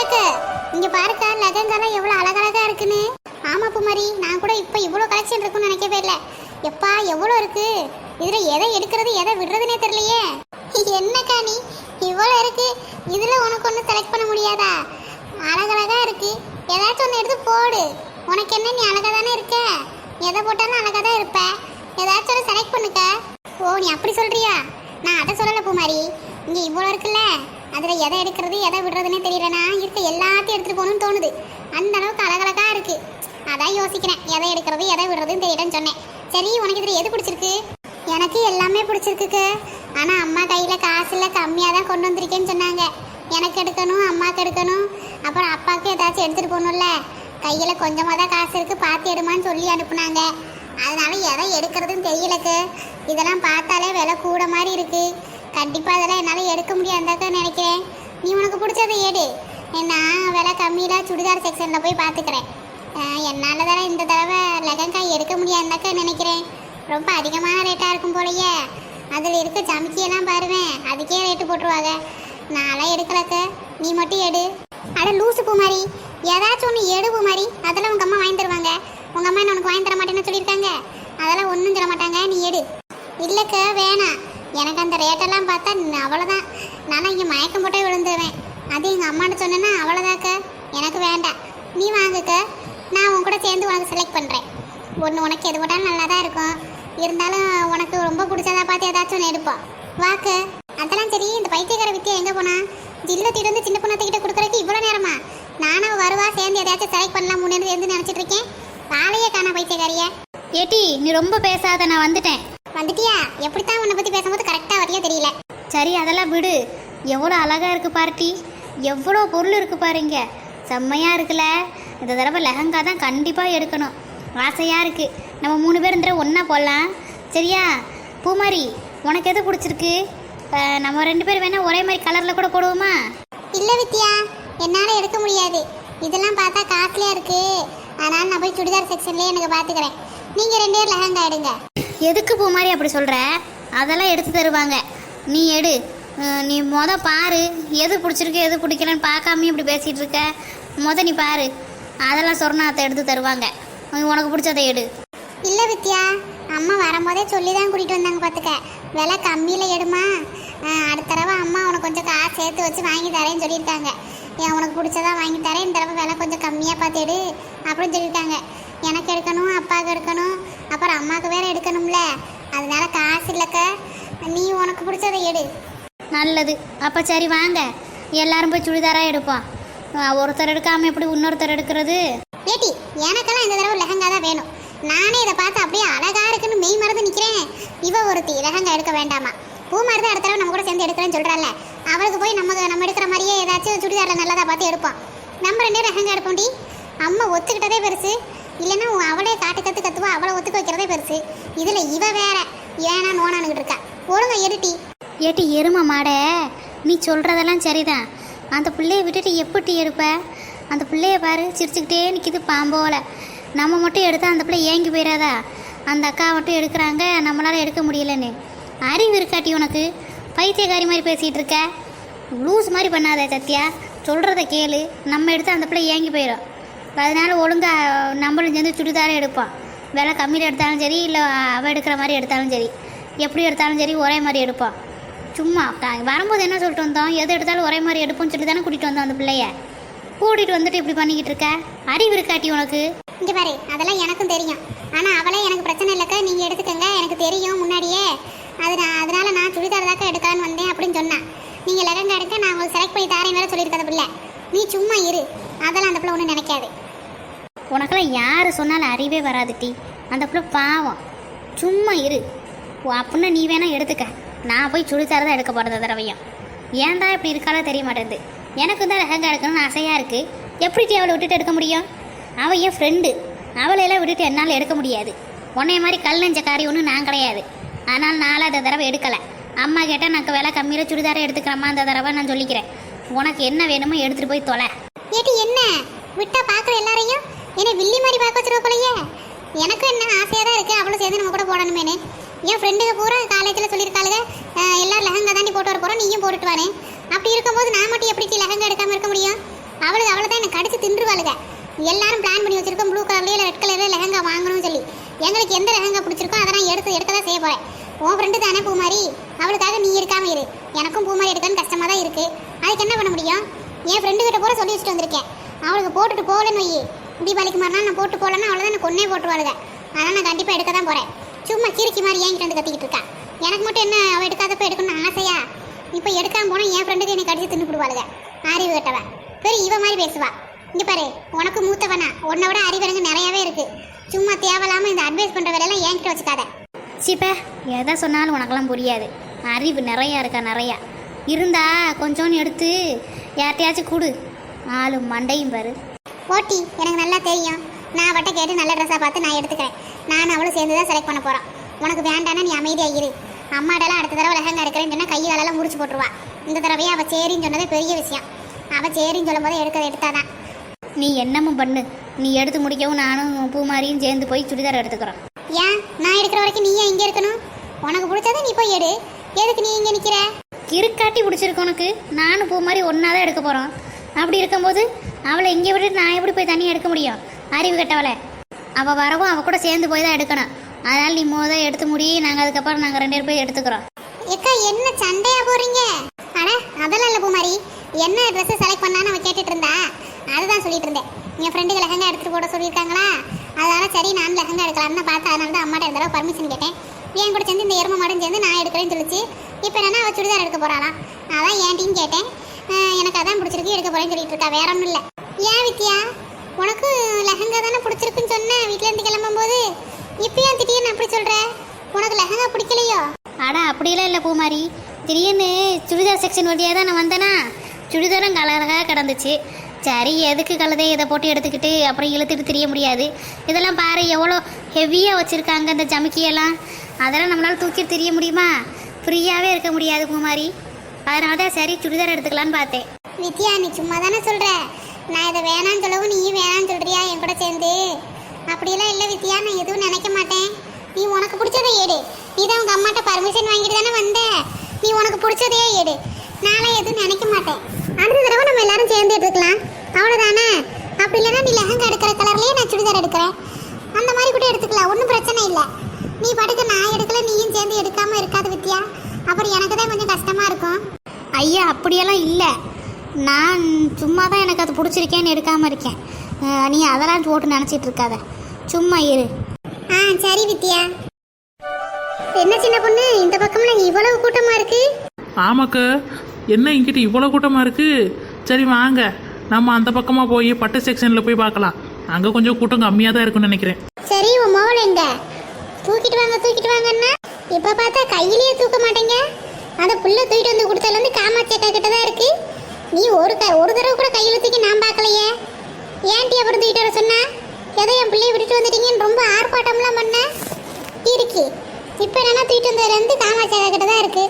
வித்யாக்கு இங்க பாருக்கா லெகங்காலாம் எவ்வளவு அழகழகா இருக்குன்னு. ஆமா குமாரி நான் கூட இப்ப இவ்வளவு கலெக்ஷன் இருக்கும்னு நினைக்கவே இல்லை. எப்பா எவ்வளவு இருக்கு? இதுல எதை எடுக்கிறது எதை விடுறதுனே தெரியலையே. என்னக்கா நீ? இவ்வளவு இருக்கு. இதுல உனக்கு ஒண்ணு செலக்ட் பண்ண முடியாதா? அழகழகா இருக்கு. ஏதாச்சும் ஒன்று எடுத்து போடு. உனக்கு என்ன நீ அழகா தானே இருக்க? எதை போட்டாலும் அழகா தான் இருப்ப. ஏதாச்சும் ஒன்று செலக்ட் பண்ணுக்க. ஓ நீ அப்படி சொல்றியா? நான் அதை சொல்லல பூமாரி. இங்க இவ்வளோ இருக்குல்ல? அதில் எதை எடுக்கிறது எதை விடுறதுன்னு தெரியலனா இருக்க எல்லாத்தையும் எடுத்துகிட்டு போகணும்னு தோணுது. அந்த அளவுக்கு அழகழகா இருக்குது அதான் யோசிக்கிறேன். எதை எடுக்கிறது எதை விடுறதுன்னு தெரியலன்னு சொன்னேன். சரி உனக்கு இதில் எது பிடிச்சிருக்கு? எனக்கு எல்லாமே பிடிச்சிருக்குக்கு. ஆனால் அம்மா கையில் காசு கம்மியாக தான் கொண்டு வந்திருக்கேன்னு சொன்னாங்க. எனக்கு எடுக்கணும் அம்மாவுக்கு எடுக்கணும். அப்புறம் அப்பாவுக்கு ஏதாச்சும் எடுத்துகிட்டு போகணும்ல. கையில் கொஞ்சமாக தான் காசு இருக்குது பார்த்து எடுமான்னு சொல்லி அனுப்புனாங்க. அதனால எதை எடுக்கிறதுன்னு தெரியலக்கு. இதெல்லாம் பார்த்தாலே விலை கூட மாதிரி இருக்குது கண்டிப்பாக அதெல்லாம் என்னால் எடுக்க முடியாதாக்க நினைக்கிறேன். நீ உனக்கு பிடிச்சதை எடு. நான் விலை கம்மியில் சுடிதார் செக்ஷனில் போய் பார்த்துக்கிறேன் என்னால் தானே இந்த தடவை லெகங்கா எடுக்க முடியாதாக்க நினைக்கிறேன். ரொம்ப அதிகமான ரேட்டாக இருக்கும் போலயே. அதில் இருக்க ஜமிக்கியெல்லாம் பாருவேன். அதுக்கே ரேட்டு போட்டுருவாங்க. நான்லாம் எடுக்கலக்க. நீ மட்டும் எடு. அட லூசு பூமாரி. ஏதாச்சும் ஒன்று எடு பூமாரி. அதெல்லாம் உங்கள் அம்மா வாங்கி தருவாங்க. உங்கள் அம்மா என்ன உனக்கு வாங்கி தர மாட்டேன்னு சொல்லியிருக்காங்க. அதெல்லாம் ஒன்றும் தர மாட்டாங்க. நீ எடு. இல்லைக்க வேணாம். எனக்கு அந்த ரேட்டெல்லாம் பார்த்தா அவ்வளோதான் நானும் இங்கே மயக்கம் போட்டே விழுந்துருவேன். அது எங்கள் அம்மாட்ட சொன்னேன்னா அவ்வளோதாக்க எனக்கு வேண்டாம். நீ வாங்குக்க. நான் உன் கூட சேர்ந்து உனக்கு செலக்ட் பண்ணுறேன் ஒன்று உனக்கு எது போட்டாலும் நல்லா தான் இருக்கும். இருந்தாலும் உனக்கு ரொம்ப பிடிச்சதா பார்த்து ஏதாச்சும் ஒன்று எடுப்போம். வாக்கு. அதெல்லாம் சரி இந்த பைத்தியக்கார வித்தியா எங்கே போனா? ஜில்ல தீட்டு வந்து சின்ன பொண்ணத்துக்கிட்ட கொடுக்குறதுக்கு இவ்வளோ நேரமா? நானும் வருவா சேர்ந்து எதாச்சும் செலக்ட் பண்ணலாம் முன்னேருந்து சேர்ந்து நினச்சிட்டு இருக்கேன். ஆளையே காணா ஏட்டி நீ ரொம்ப பேசாத நான் வந்துட்டேன். வந்துட்டியா? எப்படித்தான் உன்னை பற்றி பேசும்போது கரெக்டாக வரையோ தெரியல. சரி அதெல்லாம் விடு. எவ்வளோ அழகா இருக்கு பார்ட்டி. எவ்வளோ பொருள் இருக்கு பாருங்க. செம்மையா இருக்குல்ல. இந்த தடவை லெஹங்கா தான் கண்டிப்பாக எடுக்கணும். ஆசையா இருக்கு. நம்ம மூணு பேர் இந்த ஒன்றா போடலாம். சரியா? பூமாரி உனக்கு எது பிடிச்சிருக்கு? நம்ம ரெண்டு பேர் வேணா ஒரே மாதிரி கலரில் கூட போடுவோமா? இல்லை வித்யா என்னால் எடுக்க முடியாது. இதெல்லாம் பார்த்தா காஸ்ட்லியாக இருக்கு. அதனால நான் போய் சுடிதார் செக்ஷன்லேயே எனக்கு பார்த்துக்கிறேன். நீங்கள் ரெண்டு பேர் லெஹங்கா எடுங்க. எதுக்கு பூ மாதிரி அப்படி சொல்கிற அதெல்லாம் எடுத்து தருவாங்க. நீ எடு. நீ மொத பாரு. எது பிடிச்சிருக்கு எது பிடிக்கலன்னு பார்க்காம இப்படி பேசிகிட்டு இருக்க. மொத நீ பாரு. அதெல்லாம் சொர்ணாத்தை எடுத்து தருவாங்க. உனக்கு பிடிச்சதை எடு. இல்லை வித்யா அம்மா வரும்போதே சொல்லி தான் கூட்டிகிட்டு வந்தாங்க பார்த்துக்க விலை கம்மியில் எடுமா? அடுத்த தடவை அம்மா உனக்கு கொஞ்சம் காசு சேர்த்து வச்சு வாங்கி தரேன்னு சொல்லியிருக்காங்க. ஏன் உனக்கு பிடிச்சதா வாங்கி தரேன். இந்த தடவை விலை கொஞ்சம் கம்மியாக பார்த்து எடு. அப்படின்னு சொல்லியிருக்காங்க. எனக்கு எடுக்கணும் அப்பாவுக்கு எடுக்கணும். அப்புறம் அம்மாவுக்கு வேற எடுக்கணும்ல. அதனால காசு இல்லைக்க. நீ உனக்கு பிடிச்சதை எடு. நல்லது. அப்போ சரி வாங்க. எல்லாரும் போய் சுடிதாராக எடுப்போம். ஒருத்தர் எடுக்காமல் எப்படி இன்னொருத்தர் எடுக்கிறது? ஏட்டி எனக்கெல்லாம் இந்த தடவை லெஹங்கா தான் வேணும். நானே இதை பார்த்து அப்படியே அழகா இருக்குன்னு மெய் மறந்து நிக்கிறேன். இவ ஒருத்தி லெஹங்கா எடுக்க வேண்டாமா? பூ மாதிரி தான் அடுத்த தடவை நம்ம கூட சேர்ந்து எடுக்கிறேன்னு சொல்றால அவளுக்கு போய் நம்ம நம்ம எடுக்கிற மாதிரியே ஏதாச்சும் சுடிதாரில் நல்லதா பார்த்து எடுப்போம். நம்ம ரெண்டே லெஹங்கா எடுப்போம்டி அம்மா ஒத்துக்கிட்டதே பெருசு. இல்லைன்னா அவளே காட்டு அவளை ஒத்துக்க வைக்கிறதே பெருசு. இதில் இவ வேற. ஏனா நோனானுக்கிட்டு இருக்கா. ஒழுங்கா எடுட்டி ஏட்டி எருமை மாட. நீ சொல்கிறதெல்லாம் சரிதான். அந்த பிள்ளைய விட்டுட்டு எப்படி எடுப்ப? அந்த பிள்ளைய பாரு சிரிச்சுக்கிட்டே நிற்கிது பாம்போல நம்ம மட்டும் எடுத்தால் அந்த பிள்ளை ஏங்கி போயிடாதா? அந்த அக்கா மட்டும் எடுக்கிறாங்க நம்மளால் எடுக்க முடியலன்னு. அறிவு இருக்காட்டி உனக்கு. பைத்தியக்காரி மாதிரி பேசிகிட்டு இருக்க. லூஸ் மாதிரி பண்ணாத சத்யா. சொல்கிறத கேளு. நம்ம எடுத்து அந்த பிள்ளை ஏங்கி போயிடும். அதனால ஒழுங்கா நம்மளும் சேர்ந்து சுடிதாரம் எடுப்போம். விலை கம்மியில் எடுத்தாலும் சரி இல்லை அவள் எடுக்கிற மாதிரி எடுத்தாலும் சரி. எப்படி எடுத்தாலும் சரி ஒரே மாதிரி எடுப்போம் சும்மா வரும்போது என்ன சொல்லிட்டு வந்தோம்? எது எடுத்தாலும் ஒரே மாதிரி எடுப்போம்னு சொல்லி தானே கூட்டிகிட்டு வந்தோம் அந்த பிள்ளைய. கூட்டிகிட்டு வந்துட்டு இப்படி பண்ணிக்கிட்டு இருக்க? அறிவு இருக்காட்டி உனக்கு? இங்கே பாரு அதெல்லாம் எனக்கும் தெரியும். ஆனால் அவளே எனக்கு பிரச்சனை இல்லைக்கா. நீங்கள் எடுத்துக்கங்க எனக்கு தெரியும் முன்னாடியே. அது நான் அதனால நான் சுடிதார் தாக்க எடுக்கலான்னு வந்தேன் அப்படின்னு சொன்னேன் நீங்கள் லெகங்கா எடுக்க நான் உங்களுக்கு செலக்ட் பண்ணி தாரேன் வேறு சொல்லியிருக்காத பிள்ளை. நீ சும்மா இரு. அதெல்லாம் அந்த பிள்ளை ஒன்றும் நினைக்காது. உனக்கெல்லாம் யார் சொன்னாலும் அறிவே வராது டி. அந்த பிள்ளை பாவம். சும்மா இரு. ஓ அப்படின்னா நீ வேணால் எடுத்துக்க. நான் போய் சுடிதார் தான் எடுக்க போகிறது தடவையும். ஏன்டா இப்படி இருக்காளோ தெரிய மாட்டேங்குது. எனக்கு தான் லெஹங்கா எடுக்கணும்னு ஆசையாக இருக்குது எப்படி டி அவளை விட்டுட்டு எடுக்க முடியும்? அவள் என் ஃப்ரெண்டு அவளையெல்லாம் விட்டுட்டு என்னால் எடுக்க முடியாது. உன்னைய மாதிரி கல் நெஞ்ச காரி ஒன்றும் நான் கிடையாது. ஆனால் நானும் அந்த தடவை எடுக்கலை. அம்மா கேட்டால் நான் விலை கம்மியில் சுடிதாரை எடுத்துக்கிறம்மா அந்த தடவை நான் சொல்லிக்கிறேன். உனக்கு என்ன வேணுமோ எடுத்துகிட்டு போய் தொலை. ஏட்டி என்ன? விட்டா பார்க்குற எல்லாரையும்? என்ன வில்லி மாதிரி பார்க்க வச்சிருக்க போலயே. எனக்கும் என்ன ஆசையாக தான் இருக்குது அவ்வளோ சேர்ந்து நம்ம கூட போடணுமேனு. என் ஃப்ரெண்டுங்க பூரா காலேஜில் சொல்லியிருக்காளுங்க அஹ், எல்லாரும் லெஹங்கா தாண்டி போட்டு வர போகிறோம் நீயும் போட்டுட்டு வானே அப்படி இருக்கும்போது நான் மட்டும் எப்படி லெஹங்கா எடுக்காமல் இருக்க முடியும்? அவளுக்கு அவ்வளோ தான் எனக்கு கடிச்சு தின்றுவாளுங்க எல்லாரும் பிளான் பண்ணி வச்சிருக்கோம் ப்ளூ கலர்லேயே இல்லை ரெட் கலர்ல லெஹங்கா வாங்கணும்னு சொல்லி. எங்களுக்கு எந்த லெஹங்கா பிடிச்சிருக்கோ அதை நான் எடுத்து எடுக்க தான் செய்ய போகிறேன் உன் ஃப்ரெண்டு தானே பூமாரி? அவளுக்காக நீ இருக்காம இரு. எனக்கும் பூமாரி எடுக்கன்னு கஷ்டமாக தான் இருக்குது அதுக்கு என்ன பண்ண முடியும்? என் ஃப்ரெண்டு கிட்ட கூட சொல்லி வச்சுட்டு வந்திருக்கேன். அவளுக்கு போட்டுட்டு போகலன்னு வை தீபாவளிக்கு மறுநாள் நான் போட்டு போகலன்னா அவ்வளோதான் நான் கொன்னே போட்டுருவாளுங்க. ஆனால் நான் கண்டிப்பாக எடுக்க தான் போகிறேன் சும்மா கிறுக்கி மாதிரி ஏங்கிட்டு வந்து கத்திக்கிட்டு இருக்கா. எனக்கு மட்டும் என்ன அவள் எடுக்காதப்ப எடுக்கணும்னு ஆசையா? இப்போ எடுக்காமல் போனால் என் ஃப்ரெண்டுக்கு என்னை கடிச்சு தின்னு போடுவாளுங்க. அறிவு கட்டவன் பெரிய இவ மாதிரி பேசுவா. இங்கே பாரு உனக்கு மூத்தவனா? உன்னை விட அறிவரங்க நிறையாவே இருக்குது சும்மா தேவையில்லாமல் இந்த அட்வைஸ் பண்ணுற வேலையெல்லாம் என்கிட்ட வச்சுக்காத. சீப்ப எதை சொன்னாலும் உனக்கெல்லாம் புரியாது. அறிவு நிறையா இருக்கா நிறையா? இருந்தா கொஞ்சோன்னு எடுத்து யார்கிட்டயாச்சும் கொடு. ஆளும் மண்டையும் பாரு. ஓட்டி எனக்கு நல்லா தெரியும். நான் வட்ட கேட்டு நல்ல ட்ரெஸ்ஸாக பார்த்து நான் எடுத்துக்கிறேன். நான் அவளும் சேர்ந்து தான் செலக்ட் பண்ண போகிறோம் உனக்கு வேண்டானா நீ அமைதியாக இரு. அம்மாடெல்லாம் அடுத்த தடவை லெஹங்கா எடுக்கிறேன்னு சொன்னால் கை காலெல்லாம் முறிச்சு போட்டுருவா. இந்த தடவையே அவள் சரின்னு சொன்னதே பெரிய விஷயம். அவள் சரின்னு சொல்லும் போது எடுக்க எடுத்தாதான். நீ என்னமும் பண்ணு. நீ எடுத்து முடிக்கவும் நானும் பூமாரியும் சேர்ந்து போய் சுடிதார் எடுத்துக்கிறோம். ஏன்? நான் எடுக்கிற வரைக்கும் நீ ஏன் இங்கே இருக்கணும்? உனக்கு பிடிச்சதை நீ போய் எடு. எதுக்கு நீ இங்கே நிற்கிற கிறுக்காட்டி பிடிச்சிருக்கு உனக்கு. நானும் பூ மாதிரி ஒன்றா தான் எடுக்க போகிறோம் அப்படி இருக்கும்போது அவளை இங்கே விட்டுட்டு நான் எப்படி போய் தண்ணி எடுக்க முடியும்? அறிவு கட்டவளை. அவள் வரவும் அவள் கூட சேர்ந்து போய் தான் எடுக்கணும். அதனால் நீ மோத எடுத்து முடி நாங்கள் அதுக்கப்புறம் நாங்கள் ரெண்டு பேர் போய் எடுத்துக்கிறோம். எக்கா என்ன சண்டையா போறீங்க? அட அதெல்லாம் இல்லை பூமாரி. என்ன ட்ரெஸ்ஸை செலக்ட் பண்ணான்னு அவன் கேட்டுட்டு இருந்தா? அதுதான் சொல்லிட்டு இருந்தேன். என் ஃப்ரெண்டு லெஹங்கா எடுத்துட்டு போட சொல்லியிருக்காங்களா? அதனால சரி நான் லெஹங்கா எடுக்கலாம்னு பார்த்தேன் அதனால தான் அம்மாட்ட இருந்தாலும் பர்மிஷன் கேட்டேன். என் கூட சேர்ந்து இந்த எரும மாடும் சேர்ந்து நான் எடுக்கிறேன்னு சொல்லிச்சு. இப்போ என்னன்னா அவள் சுடிதார் எடுக்க போறாளாம் அதான் ஏன்ட்டின்னு கேட்டேன். எனக்கு அதான் பிடிச்சிருக்கு எடுக்க போகிறேன்னு சொல்லிட்டு இருக்கா. வேற ஒன்றும் இல்லை. ஏன் வித்யா? உனக்கு லெஹங்கா தானே பிடிச்சிருக்குன்னு சொன்னேன் வீட்ல இருந்து கிளம்பும்போது. இப்போ ஏன் திடீர்னு அப்படி சொல்ற? உனக்கு லெஹங்கா பிடிக்கலையோ? அட அப்படியெல்லாம் இல்லை பூமாரி திடீர்னு சுடிதார் செக்ஷன் வழியாக தான் நான் வந்தேனா சுடிதாரும் கலராக கிடந்துச்சு. சரி எதுக்கு கலதை இதை போட்டு எடுத்துக்கிட்டு அப்புறம் இழுத்துட்டு தெரிய முடியாது? இதெல்லாம் பாரு எவ்வளோ ஹெவியாக வச்சுருக்காங்க இந்த ஜமுக்கியெல்லாம். அதெல்லாம் நம்மளால் தூக்கிட்டு தெரிய முடியுமா? ஃப்ரீயாகவே இருக்க முடியாது பூமாரி அதனால தான் சரி சுடிதார் எடுத்துக்கலான்னு பார்த்தேன். வித்யா நீ சும்மா தானே சொல்ற? நான் இதை வேணான்னு சொல்லவும் நீ வேணான்னு சொல்றியா? என் கூட சேர்ந்து. அப்படியெல்லாம் இல்லை வித்யா நான் எதுவும் நினைக்க மாட்டேன். நீ உனக்கு பிடிச்சதை எடு. நீ தான் உங்கள் அம்மாட்ட பர்மிஷன் வாங்கிட்டு தானே வந்த? நீ உனக்கு பிடிச்சதையே எடு. நானே எதுவும் நினைக்க மாட்டேன். அடுத்த தடவை நம்ம எல்லாரும் சேர்ந்து எடுத்துக்கலாம். அவ்வளோதானே அப்படி இல்லைன்னா நீ லெஹங்கா எடுக்கிற கலர்லேயே நான் சுடிதார் எடுக்கிறேன். அந்த மாதிரி கூட எடுத்துக்கலாம். ஒன்றும் பிரச்சனை இல்லை. நீ படுக்க நான் எடுக்கல நீயும் சேர்ந்து எடுக்காமல் இருக்காது வித்யா. அப்புறம் எனக்கு தான் கொஞ்சம் கஷ்டமாக இருக்கும். ஐயா அப்படியெல்லாம் இல்லை. நான் சும்மா தான் எனக்கு அது பிடிச்சிருக்கேன்னு எடுக்காமல் இருக்கேன். நீ அதெல்லாம் போட்டு நினச்சிட்டு இருக்காத. சும்மா இரு. ஆ சரி வித்யா. என்ன சின்ன பொண்ணு இந்த பக்கம்ல இவ்வளவு கூட்டமா இருக்கு? ஆமாக்கு என்ன இங்கிட்ட இவ்வளோ கூட்டமாக இருக்கு? சரி வாங்க. நம்ம அந்த பக்கமாக போய் பட்டு செக்ஷனில் போய் பார்க்கலாம். அங்கே கொஞ்சம் கூட்டம் கம்மியாக தான் இருக்குன்னு நினைக்கிறேன். சரி உன் மோவல் எங்க? தூக்கிட்டு வாங்க தூக்கிட்டு வாங்கன்னா இப்ப பார்த்தா கையிலேயே தூக்க மாட்டேங்க. அந்த புள்ள தூக்கிட்டு வந்து கொடுத்ததுல இருந்து காமாட்சி அக்கா கிட்ட தான் இருக்கு. நீ ஒரு க ஒரு தடவை கூட கையில் தூக்கி நான் பார்க்கலையே. ஏன்டி அப்புறம் தூக்கிட்டு வர சொன்ன? எதை என் பிள்ளைய விட்டுட்டு வந்துட்டீங்கன்னு ரொம்ப ஆர்ப்பாட்டம்லாம் பண்ண? இருக்கு. இப்போ என்னன்னா தூக்கிட்டு வந்ததுலேருந்து காமாட்சியாக கிட்ட தான் இருக்கு.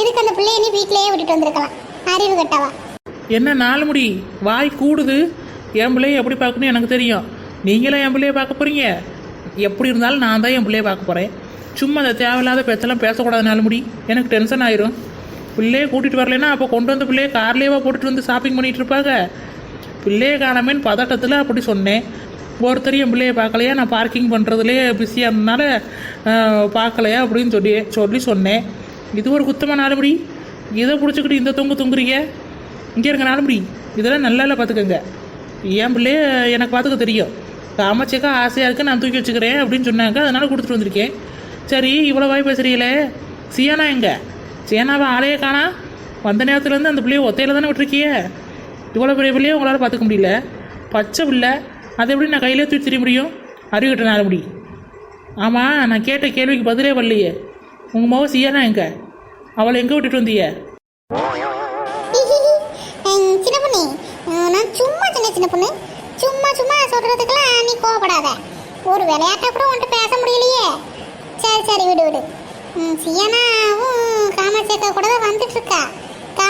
இதுக்கு அந்த பிள்ளைய நீ வீட்டிலேயே விட்டுட்டு வந்திருக்கலாம். அறிவு கட்டவா? என்ன நாலு முடி? வாய் கூடுது. என் பிள்ளைய எப்படி பார்க்கணும் எனக்கு தெரியும். நீங்களும் என் பிள்ளைய பார்க்க போகிறீங்க எப்படி இருந்தாலும் நான் தான் என் பிள்ளைய பார்க்க போகிறேன் சும்மா அந்த தேவையில்லாத பேச்செல்லாம் பேசக்கூடாது நாலு முடி. எனக்கு டென்ஷன் ஆயிரும். பிள்ளையை கூட்டிகிட்டு வரலைன்னா அப்போ கொண்டு வந்த பிள்ளையை கார்லேயே போட்டுட்டு வந்து ஷாப்பிங் பண்ணிட்டு இருப்பாங்க. பிள்ளையை காணாமேன்னு பதட்டத்தில் அப்படி சொன்னேன். ஒருத்தரையும் என் பிள்ளையை பார்க்கலையா? நான் பார்க்கிங் பண்ணுறதுலேயே பிஸியாக இருந்தனால பார்க்கலையா அப்படின்னு சொல்லி சொல்லி சொன்னேன். இது ஒரு குத்தமாக நாலுபடி இதை பிடிச்சிக்கிட்டு இந்த தொங்கு தொங்குறீங்க? இங்கே இருக்க நாலுபடி இதெல்லாம் நல்லா இல்லை பார்த்துக்கோங்க என் பிள்ளைய எனக்கு பார்த்துக்க தெரியும். காமச்சேக்கா ஆசையாக இருக்கு நான் தூக்கி வச்சுக்கிறேன் அப்படின்னு சொன்னாங்க. அதனால் கொடுத்துட்டு வந்திருக்கேன். சரி இவ்வளோ வாய் பேசுறீங்களே? சியானா எங்கே? சேனாவை ஆளையே காணா. வந்த நேரத்துலேருந்து அந்த பிள்ளைய ஒத்தையில தானே விட்டுருக்கியே? இவ்வளோ பெரிய பிள்ளைய உங்களால் பார்த்துக்க முடியல. பச்சை பிள்ளை அதை எப்படி நான் கையிலே தூக்கி தெரிய முடியும்? அறிவிக்கிட்ட நான் முடி. ஆமாம் நான் கேட்ட கேள்விக்கு பதிலே வரலையே. உங்கள் மக சியானா எங்க? அவளை எங்கே விட்டுட்டு வந்தீங்க? சின்ன பொண்ணு நான் சும்மா சொன்னேன் சின்ன பொண்ணு. சும்மா சும்மா சொல்றதுக்கெல்லாம் நீ கோவப்படாத. ஒரு விளையாட்டா கூட உன்கிட்ட பேச முடியலையே. சரி சரி விடு விடு. சியானாவும் காமாட்சி அக்கா கூட தான் வந்துட்டு இருக்கா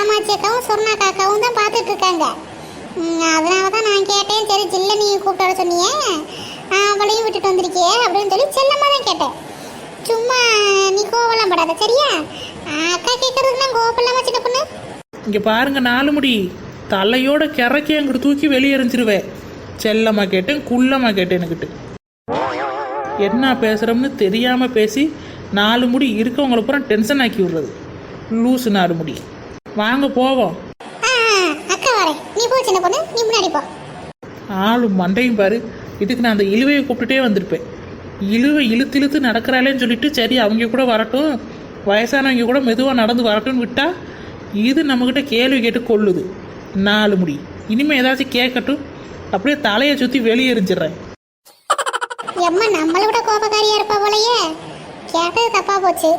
காமாட்சி அக்காவும் சொர்ணா காக்காவும் தான் பார்த்துட்டு இருக்காங்க. அதனால தான் நான் கேட்டேன். சரி ஜில்ல நீ கூப்பிட்டு வர சொன்னியே. அவளையும் விட்டுட்டு வந்திருக்கியே அப்படின்னு சொல்லி செல்லமாக தான் கேட்டேன். சும்மா நீ கோவலாம் படாத சரியா? அக்கா கேட்கறதுக்கு நான் கோவப்படலாமா சின்ன பொண்ணு? இங்கே பாருங்க நாலு முடி. தலையோட கிறக்கி அங்கிட்டு தூக்கி வெளியே எறிஞ்சிருவேன் செல்லம்மா கேட்டேன் குள்ளம்மா கேட்டேன்னுக்கிட்டு என்ன பேசுகிறோம்னு தெரியாமல் பேசி நாலு முடி இருக்கவங்கள பூரா டென்ஷன் ஆக்கி விடுறது. லூசு நாலு முடி. வாங்க போவோம் அக்கா வரேன். நீ போ சின்ன பொண்ணு. நீ முன்னாடி போ. ஆளும் மண்டையும் பாரு. இதுக்கு நான் அந்த இழுவையை கூப்பிட்டுட்டே வந்திருப்பேன். இழுவை இழுத்து இழுத்து நடக்கிறாளேன்னு சொல்லிட்டு சரி அவங்க கூட வரட்டும். வயசானவங்க கூட மெதுவாக நடந்து வரட்டும்னு விட்டா இது நம்மக்கிட்ட கேள்வி கேட்டு கொள்ளுது. நாலு முடி. இனிமேல் ஏதாச்சும் கேட்கட்டும். அப்படியே தலையை சுற்றி வெளியே எரிஞ்சிடுறேன். எம்மா நம்மளை விட கோபக்காரியா இருப்பா போலயே. கேட்டது தப்பா போச்சு.